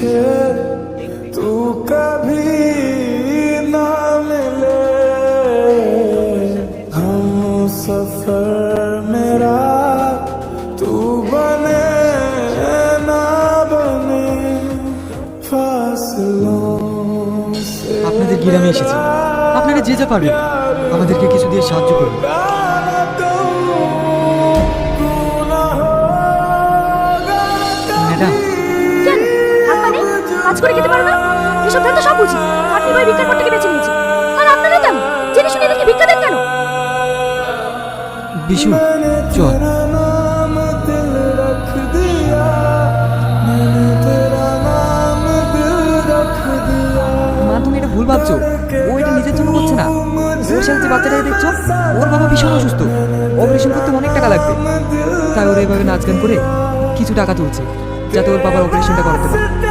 पीछे तू कभी ना मिले हम सफर मेरा तू बने ना बने फासलों से আপনাদের গ্রামে এসেছি আপনারা যে যা পারবেন আমাদেরকে কিছু দিয়ে সাহায্য করুন गाना कहूँ तू ना होगा ম্যাডাম কেন হাত মানে কাজ করে খেতে পারো না? এসব ধান তো সব বুঝি। আপনি ভাই ভিক্ষা করতে বেছে নিয়েছি আর আপনারা কেন? জেনে শুনে এদেরকে ভিক্ষা দেন কেন? বিশু, চল। তুমি এটা ভুল ভাবছ। ও এটা নিজের জন্য করছে না। ওর সাথে বাচ্চাটাকে দেখছ, ওর বাবা ভীষণ অসুস্থ। অপারেশন করতে অনেক টাকা লাগবে। তাই ওরা এভাবে নাচ গান করে কিছু টাকা তুলছে, যাতে ওর বাবার অপারেশনটা করাতে পারে।